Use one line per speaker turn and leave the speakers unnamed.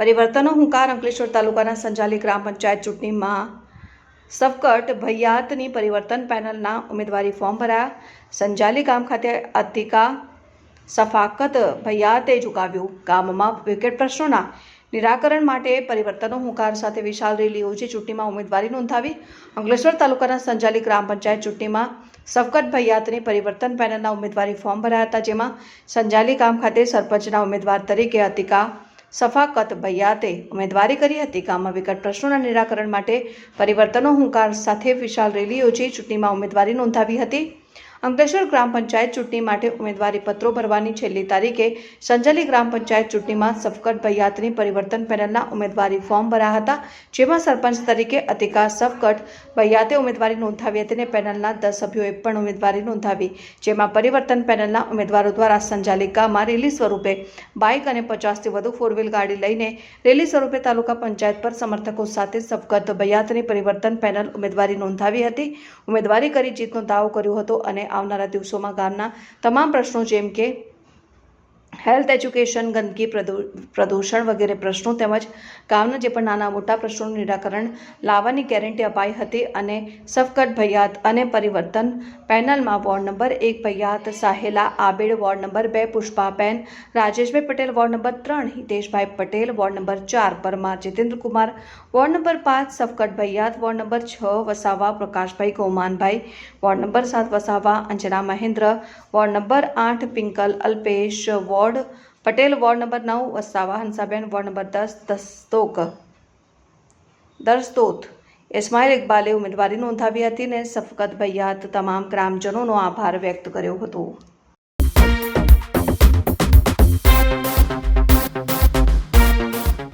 પરિવર્તનનો હુંકાર અંકલેશ્વર તાલુકાના સંચાલિત ગ્રામ પંચાયત ચૂંટણીમાં સફકટ ભૈયાતની પરિવર્તન પેનલના ઉમેદવારી ફોર્મ ભરાયા. સંજાલી ગામ ખાતે અતિકા સફાકત ભૈયાતે ઝુકાવ્યું ગામમાં વિકેટ પ્રશ્નોના નિરાકરણ માટે પરિવર્તનનો હુંકાર સાથે વિશાળ રેલી યોજી ચૂંટણીમાં ઉમેદવારી નોંધાવી. અંકલેશ્વર તાલુકાના સંજાલી ગ્રામ પંચાયત ચૂંટણીમાં સફકટ ભૈયાતની પરિવર્તન પેનલના ઉમેદવારી ફોર્મ ભરાયા હતા, જેમાં સંજાલી ગામ ખાતે સરપંચના ઉમેદવાર તરીકે અતિકા સફાકત ભૈયાતે ઉમેદવારી કરી હતી. ગામમાં વિકટ પ્રશ્નોના નિરાકરણ માટે પરિવર્તનો હુંકાર સાથે વિશાળ રેલી યોજી ચૂંટણીમાં ઉમેદવારી નોંધાવી હતી. અંકલેશ્વર ગ્રામ પંચાયત ચૂંટણી માટે ઉમેદવારી પત્રો ભરવાની છેલ્લી તારીખે સંજલી ગ્રામ પંચાયત ચૂંટણીમાં સફકટ ભૈયાતની પરિવર્તન પેનલના ઉમેદવારી ફોર્મ ભર્યા હતા, જેમાં સરપંચ તરીકે અતિકા સફકટ, ભૈયાતે ઉમેદવારી નોંધાવી હતી અને પેનલના દસ સભ્યોએ પણ ઉમેદવારી નોંધાવી, જેમાં પરિવર્તન પેનલના ઉમેદવારો દ્વારા સંજાલી ગામમાં રેલી સ્વરૂપે બાઇક અને પચાસથી વધુ ફોર વ્હીલ ગાડી લઈને રેલી સ્વરૂપે તાલુકા પંચાયત પર સમર્થકો સાથે સફકત ભૈયાતની પરિવર્તન પેનલ ઉમેદવારી નોંધાવી હતી. ઉમેદવારી કરી જીતનો દાવો કર્યો હતો અને આવનારા દિવસોમાં ગામના તમામ પ્રશ્નો જેમ કે હેલ્થ એજ્યુકેશન, ગંદકી પ્રદૂ, પ્રદૂષણ વગેરે પ્રશ્નો તેમજ ગામના જે પણ નાના મોટા પ્રશ્નોનું નિરાકરણ લાવવાની ગેરંટી અપાઈ હતી અને સફકટ ભૈયાત અને પરિવર્તન પેનલમાં વોર્ડ નંબર એક ભૈયાત સાહેલા આબેડ, વોર્ડ નંબર બે પુષ્પાબેન રાજેશભાઈ પટેલ, વોર્ડ નંબર ત્રણ હિતેશભાઈ પટેલ, વોર્ડ નંબર ચાર પરમાર જીતેન્દ્રકુમાર, વોર્ડ નંબર પાંચ સફકટ ભૈયાત, વોર્ડ નંબર છ વસાવા પ્રકાશભાઈ ગૌમાનભાઈ, વોર્ડ નંબર સાત વસાવા અંજના મહેન્દ્ર, વોર્ડ નંબર આઠ Pinkal Alpesh ward, Patel ward number નવ, વસાવા, હંસાબેન વોર્ડ નંબર દસ, દસ્તોક. દરસ્તોત. ઇસ્માઇલ ઇકબાલે ઉમેદવારી નોંધાવી હતી ને સફકત ભૈયાત તમામ ગ્રામજનોનો આભાર વ્યક્ત કર્યો હતો.